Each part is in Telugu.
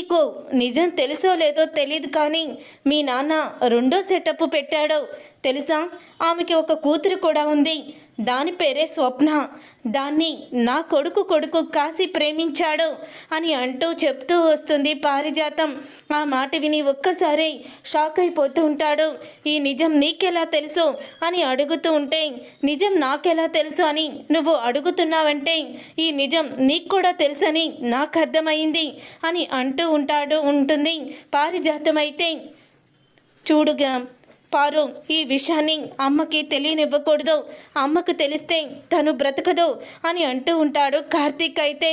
నీకు నిజం తెలుసో లేదో తెలియదు కానీ మీ నాన్న రెండో సెటప్ పెట్టాడో తెలుసా? ఆమెకి ఒక కూతురు కూడా ఉంది. దాని పేరే స్వప్న. దాన్ని నా కొడుకు కొడుకు కాసి ప్రేమించాడు అని అంటూ చెప్తూ వస్తుంది పారిజాతం. ఆ మాట విని ఒక్కసారి షాక్ అయిపోతూ ఉంటాడు. ఈ నిజం నీకెలా తెలుసు అని అడుగుతూ ఉంటే నిజం నాకెలా తెలుసు అని నువ్వు అడుగుతున్నావంటే ఈ నిజం నీకు కూడా తెలుసని నాకు అర్థమైంది అని అంటూ ఉంటాడు ఉంటుంది. పారిజాతం అయితే చూడుగా. పారు ఈ విషయాన్ని అమ్మకి తెలియనివ్వకూడదు. అమ్మకు తెలిస్తే తను బ్రతకదు అని అంటూ ఉంటాడు కార్తీక్ అయితే.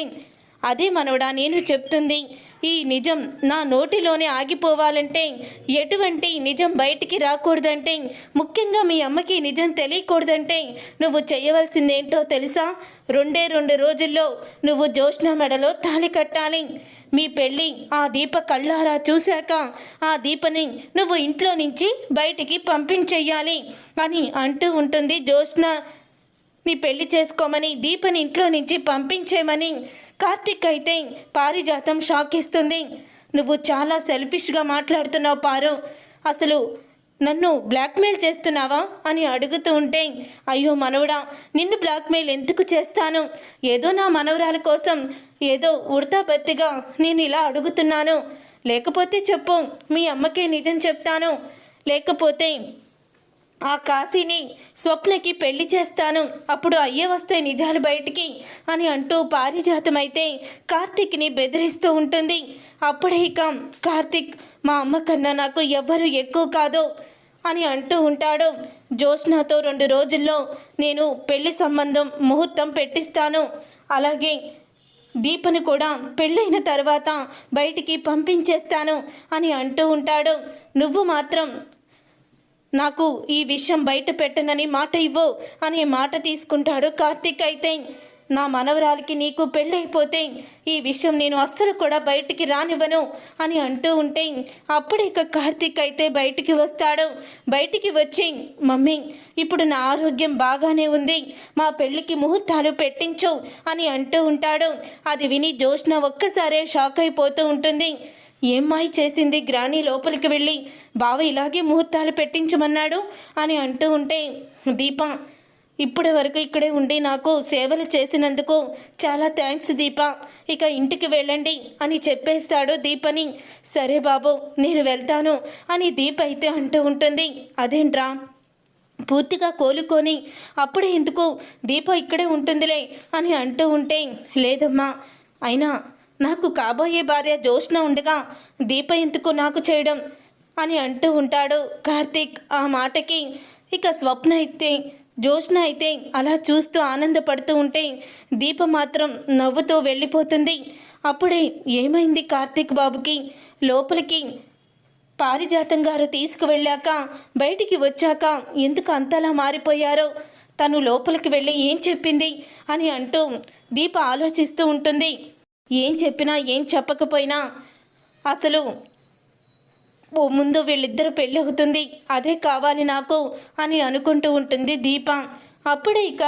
అదే మనవడా నేను చెప్తుంది ఈ నిజం నా నోటిలోనే ఆగిపోవాలంటే ఎటువంటి నిజం బయటికి రాకూడదంటే ముఖ్యంగా మీ అమ్మకి నిజం తెలియకూడదంటే నువ్వు చేయవలసిందేంటో తెలుసా? రెండే రెండు రోజుల్లో నువ్వు జోష్ణ మెడలో తాళి కట్టాలి. మీ పెళ్ళి ఆ దీప కళ్ళారా చూశాక ఆ దీపని నువ్వు ఇంట్లో నుంచి బయటికి పంపించేయాలి అని అంటూ ఉంటుంది జోష్ణ నీ పెళ్ళి చేసుకోమని దీపని ఇంట్లో నుంచి పంపించేయమని. కార్తిక్ అయితే పారిజాతం షాక్ ఇస్తుంది నువ్వు చాలా సెల్ఫిష్గా మాట్లాడుతున్నావు పారు. అసలు నన్ను బ్లాక్మెయిల్ చేస్తున్నావా అని అడుగుతూ ఉంటే అయ్యో మనవడా నిన్ను బ్లాక్మెయిల్ ఎందుకు చేస్తాను? ఏదో నా మనవరాల కోసం ఏదో ఉడతాబత్తిగా నేను ఇలా అడుగుతున్నాను. లేకపోతే చెప్పు మీ అమ్మకే నిజం చెప్తాను. లేకపోతే ఆ కాశీని స్వప్నకి పెళ్ళి చేస్తాను. అప్పుడు అయ్యే వస్తాయి నిజాలు బయటికి అని అంటూ పారిజాతమైతే కార్తీక్ని బెదిరిస్తూ ఉంటుంది. అప్పుడే ఇక కార్తీక్ మా అమ్మ కన్నా నాకు ఎవ్వరు ఎక్కువ కాదు అని అంటూ ఉంటాడు. జ్యోత్స్నాతో రెండు రోజుల్లో నేను పెళ్ళి సంబంధం ముహూర్తం పెట్టిస్తాను. అలాగే దీపను కూడా పెళ్ళైన తర్వాత బయటికి పంపించేస్తాను అని అంటూ ఉంటాడు. నువ్వు మాత్రం నాకు ఈ విషయం బయట పెట్టనని మాట ఇవ్వు అనే మాట తీసుకుంటాడు కార్తీక్ అయితే. నా మనవరాలికి నీకు పెళ్ళైపోతే ఈ విషయం నేను అస్సలు కూడా బయటికి రానివ్వను అని అంటూ ఉంటే అప్పుడు ఇక కార్తీక్ అయితే బయటికి వస్తాడు. బయటికి వచ్చి మమ్మీ ఇప్పుడు నా ఆరోగ్యం బాగానే ఉంది. మా పెళ్ళికి ముహూర్తాలు పెట్టించు అని అంటూ ఉంటాడు. అది విని జోష్న ఒక్కసారే షాక్ అయిపోతూ ఉంటుంది. ఏం మాయ చేసింది? గ్రాని లోపలికి వెళ్ళి బావ ఇలాగే ముహూర్తాలు పెట్టించమన్నాడు? అని అంటూ ఉంటే దీప ఇప్పటి వరకు ఇక్కడే ఉండి నాకు సేవలు చేసినందుకు చాలా థ్యాంక్స్ దీప. ఇక ఇంటికి వెళ్ళండి అని చెప్పేస్తాడు దీపని. సరే బాబు నేను వెళ్తాను అని దీప అయితే అంటూ ఉంటుంది. అదేంట్రా? పూర్తిగా కోలుకొని అప్పుడే ఎందుకు? దీప ఇక్కడే ఉంటుందిలే అని అంటూ ఉంటే లేదమ్మా అయినా నాకు కాబోయే భార్య జోష్న ఉండగా దీప ఎందుకు నాకు చేయడం? అని అంటూ ఉంటాడు కార్తీక్. ఆ మాటకి ఇక స్వప్న అయితే జోష్న అయితే అలా చూస్తూ ఆనందపడుతూ ఉంటే దీప మాత్రం నవ్వుతూ వెళ్ళిపోతుంది. అప్పుడే ఏమైంది కార్తీక్ బాబుకి? లోపలికి పారిజాతం గారు తీసుకువెళ్ళాక బయటికి వచ్చాక ఎందుకు అంతలా మారిపోయారో? తను లోపలికి వెళ్ళి ఏం చెప్పింది? అని అంటూ దీప ఆలోచిస్తూ ఉంటుంది. ఏం చెప్పినా ఏం చెప్పకపోయినా అసలు ఓ ముందు వీళ్ళిద్దరు పెళ్ళవుతుంది అదే కావాలి నాకు అని అనుకుంటూ ఉంటుంది దీప. అప్పుడే ఇక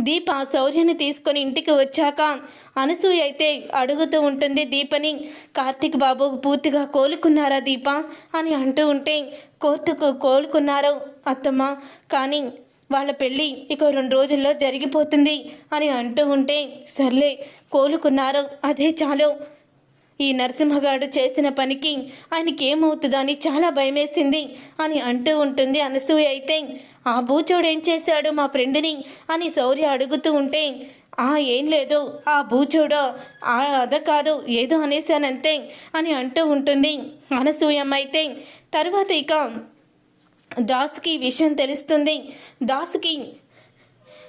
దీప శౌర్యని తీసుకొని ఇంటికి వచ్చాక అనసూయ అయితే అడుగుతూ ఉంటుంది దీపని కార్తీక్ బాబు పూర్తిగా కోలుకున్నారా దీప? అని అంటూ ఉంటే కోర్టుకు కోలుకున్నారు అత్తమ్మ కానీ వాళ్ళ పెళ్ళి ఇక రెండు రోజుల్లో జరిగిపోతుంది అని అంటూ ఉంటే సర్లే కోలుకున్నారు అదే చాలు. ఈ నరసింహగాడు చేసిన పనికి ఆయనకి ఏమవుతుందని చాలా భయమేసింది అని అంటూ ఉంటుంది అనసూయ అయితే. ఆ బూచోడు ఏం చేశాడు మా ఫ్రెండ్ని అని శౌర్య అడుగుతూ ఉంటే ఆ ఏం లేదు ఆ భూచోడు ఆ అద కాదు ఏదో అనేసానంతే అని అంటూ ఉంటుంది అనసూయమ్మ అయితే. తర్వాత ఇక దాసుకి ఈ విషయం తెలుస్తుంది. దాసుకి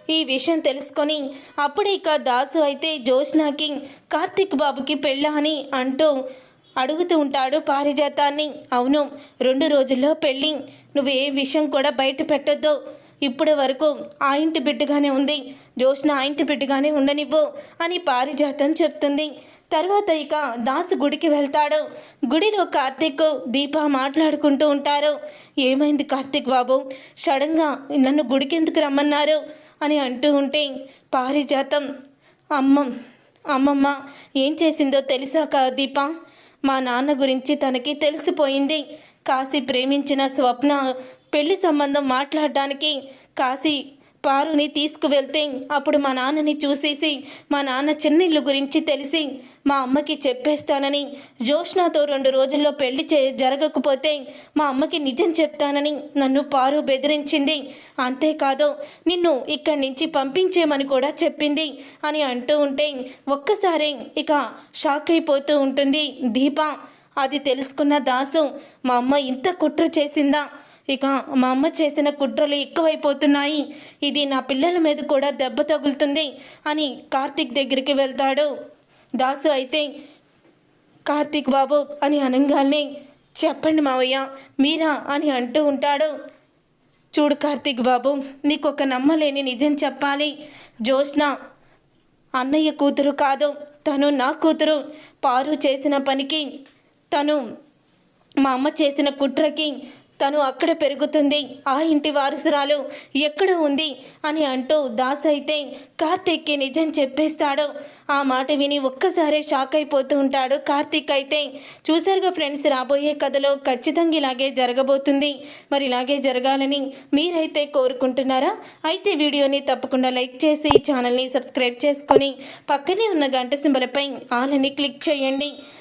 ఈ విషయం తెలుసుకొని అప్పుడే ఇక దాసు అయితే జోష్నాకి కార్తిక్ బాబుకి పెళ్ళా అని అంటూ అడుగుతూ ఉంటాడు పారిజాతాన్ని. అవును రెండు రోజుల్లో పెళ్ళి. నువ్వు ఏ విషయం కూడా బయట పెట్టొద్దు. ఇప్పటి వరకు ఆ ఇంటి బిడ్డగానే ఉంది. జోష్న ఆ ఇంటి బిడ్డగానే ఉండనివ్వు అని పారిజాతం చెప్తుంది. తర్వాత ఇక దాసు గుడికి వెళ్తాడు. గుడిలో కార్తీక్ దీప మాట్లాడుకుంటూ ఉంటారు. ఏమైంది కార్తీక్ బాబు? సడన్గా నన్ను గుడికి ఎందుకు రమ్మన్నారు? అని అంటూ ఉంటే పారిజాతం. అమ్మ అమ్మమ్మ ఏం చేసిందో తెలుసా కా దీప? మా నాన్న గురించి తనకి తెలిసిపోయింది. కాశీ ప్రేమించిన స్వప్న పెళ్ళి సంబంధం మాట్లాడడానికి కాశీ పారుని తీసుకువెళ్తే అప్పుడు మా నాన్నని చూసేసి మా నాన్న చెన్నెళ్ళు గురించి తెలిసి మా అమ్మకి చెప్పేస్తానని జోష్నాతో రెండు రోజుల్లో పెళ్ళి చే జరగకపోతే మా అమ్మకి నిజం చెప్తానని నన్ను పారు బెదిరించింది. అంతేకాదు నిన్ను ఇక్కడి నుంచి పంపించేమని కూడా చెప్పింది అని అంటూ ఉంటే ఒక్కసారి ఇక షాక్ అయిపోతూ ఉంటుంది దీప. అది తెలుసుకున్న దాసు మా అమ్మ ఇంత కుట్ర చేసిందా? ఇక మా అమ్మ చేసిన కుట్రలు ఎక్కువైపోతున్నాయి. ఇది నా పిల్లల మీద కూడా దెబ్బ తగులుతుంది అని కార్తీక్ దగ్గరికి వెళ్తాడు. దాసు అయితే కార్తీక్ బాబు అని అనగానే చెప్పండి మావయ్య మీరా అని అంటూ ఉంటాడు. చూడు కార్తీక్ బాబు నీకు ఒక నమ్మలేని నిజం చెప్పాలి. జోష్న అన్నయ్య కూతురు కాదు తను నా కూతురు. పారు చేసిన పనికి తను మా అమ్మ చేసిన కుట్రకి తను అక్కడ పెరుగుతుంది. ఆ ఇంటి వారసురాలు ఎక్కడ ఉంది? అని అంటూ దాస్ అయితే కార్తీక్కి నిజం చెప్పేస్తాడు. ఆ మాట విని ఒక్కసారే షాక్ అయిపోతూ ఉంటాడు. కార్తీక్ అయితే చూసారుగా ఫ్రెండ్స్ రాబోయే కథలో ఖచ్చితంగా ఇలాగే జరగబోతుంది. మరి ఇలాగే జరగాలని మీరైతే కోరుకుంటున్నారా? అయితే వీడియోని తప్పకుండా లైక్ చేసి ఛానల్ని సబ్స్క్రైబ్ చేసుకొని పక్కనే ఉన్న గంట సింబలపై ఆలని క్లిక్ చేయండి.